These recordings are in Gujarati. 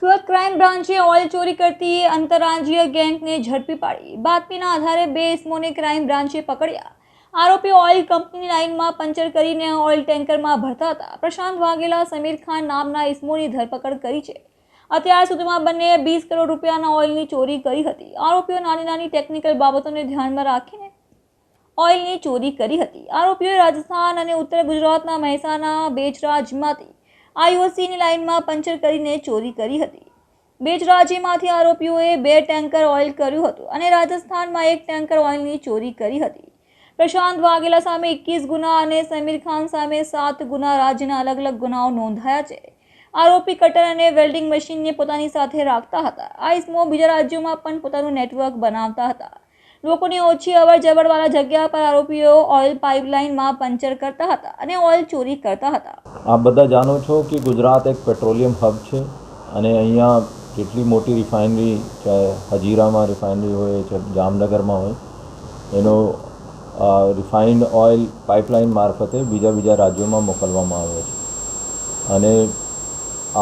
સુરત ક્રાઇમ બ્રાન્ચે ઓઇલ ચોરી કરતી અંતરરાજ્ય ગેંગને ઝડપી પાડી. બાતમીના આધારે બે ઇસમોને ક્રાઇમ બ્રાન્ચે પકડ્યા. આરોપી ઓઇલ કંપની લાઇનમાં પંચર કરીને ઓઇલ ટેન્કરમાં ભરતા હતા. પ્રશાંત વાઘેલા, સમીર ખાન નામના ઇસમોની ધરપકડ કરી છે. અત્યાર સુધીમાં બંનેએ વીસ કરોડ રૂપિયાના ઓઇલની ચોરી કરી હતી. આરોપીઓ નાની નાની ટેકનિકલ બાબતોને ધ્યાનમાં રાખીને ઓઇલની ચોરી કરી હતી. આરોપીઓએ રાજસ્થાન અને ઉત્તર ગુજરાતના મહેસાણા બેચરાજમાંથી આઈઓસીની લાઇનમાં પંચર કરીને ચોરી કરી હતી. બેચરાજીમાંથી આરોપીઓએ બે ટેન્કર ઓઇલ કર્યું હતું અને રાજસ્થાનમાં એક ટેન્કર ઓઇલની ચોરી કરી હતી. પ્રશાંત વાઘેલા સામે એકવીસ ગુના અને સમીર ખાન સામે સાત ગુના રાજ્યના અલગ અલગ ગુનાઓ નોંધાયા છે. આરોપી કટર અને વેલ્ડિંગ મશીનને પોતાની સાથે રાખતા હતા. આ ઇસમો બીજા રાજ્યોમાં પણ પોતાનું નેટવર્ક બનાવતા હતા. લોકોની ઓછી અવર જવરવાળા જગ્યા પર આરોપીઓ ઓઇલ પાઇપલાઇનમાં પંચર કરતા હતા અને ઓઇલ ચોરી કરતા હતા. આપ બધા જાણો છો કે ગુજરાત એક પેટ્રોલિયમ હબ છે અને અહીંયા કેટલી મોટી રિફાઇનરી, ચાહે હજીરામાં રિફાઇનરી હોય, ચાહે જામનગરમાં હોય, એનો રિફાઇન્ડ ઓઇલ પાઇપલાઇન મારફતે બીજા બીજા રાજ્યોમાં મોકલવામાં આવે છે. અને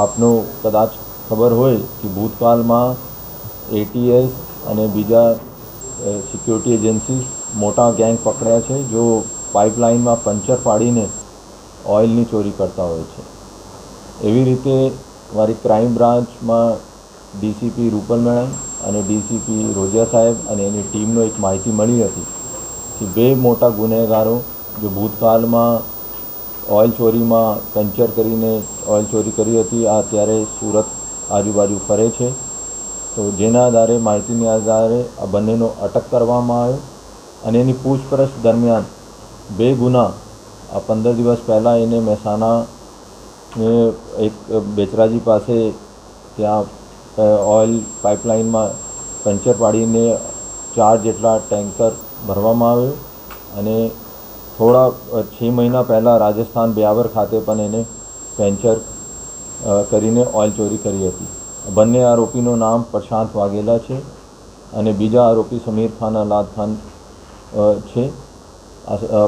આપનું કદાચ ખબર હોય કે ભૂતકાળમાં એટીએસ અને બીજા સિક્યોરિટી એજન્સીસ મોટા ગેંગ પકડ્યા છે, જો પાઇપલાઇનમાં પંચર પાડીને ઓઇલની ચોરી કરતા હોય છે. એવી રીતે મારી ક્રાઇમ બ્રાન્ચમાં ડીસીપી રૂપલ મેડમ અને ડીસીપી રોજિયા સાહેબ અને એની ટીમનો એક માહિતી મળી હતી કે બે મોટા ગુનેગારો જે ભૂતકાળમાં ઓઇલ ચોરીમાં પંચર કરીને ઓઇલ ચોરી કરી હતી, આ અત્યારે સુરત આજુબાજુ ફરે છે. તો જેના આધારે માહિતીની આધારે આ બંનેનો અટક કરવામાં આવ્યો અને એની પૂછપરછ દરમિયાન બે ગુના આ પંદર દિવસ પહેલાં એને મહેસાણા એક બેચરાજી પાસે ત્યાં ઓઇલ પાઇપલાઇનમાં પંચર પાડીને ચાર જેટલા ટેન્કર ભરવામાં આવ્યો અને થોડા છ મહિના પહેલાં રાજસ્થાન બ્યાવર ખાતે પણ એને પેન્ચર કરીને ઓઇલ ચોરી કરી હતી. બંને આરોપીનું નામ પ્રશાંત વાઘેલા છે અને બીજા આરોપી સમીર ખાન અલાદ ખાન છે.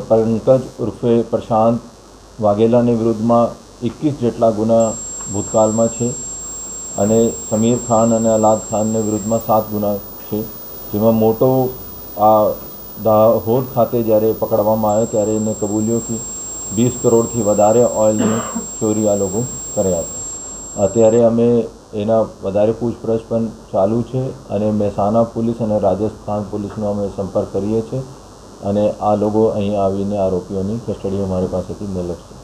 પંકજ ઉર્ફે પ્રશાંત વાઘેલાની વિરુદ્ધમાં એકવીસ જેટલા ગુના ભૂતકાળમાં છે અને સમીર ખાન અને અલાદ ખાનને વિરુદ્ધમાં સાત ગુના છે. જેમાં મોટો આ દાહોદ ખાતે જ્યારે પકડવામાં આવ્યો ત્યારે એને કબૂલ્યો કે વીસ કરોડથી વધારે ઓઇલની ચોરી આ લોકો કર્યા હતા. અત્યારે અમે એના વધારે પૂછપરછ પણ ચાલુ છે અને મહેસાણા પોલીસ અને રાજસ્થાન પોલીસનો અમે સંપર્ક કરીએ છીએ અને આ લોકો અહીં આવીને આરોપીઓની કસ્ટડી અમારી પાસેથી મેળવશે.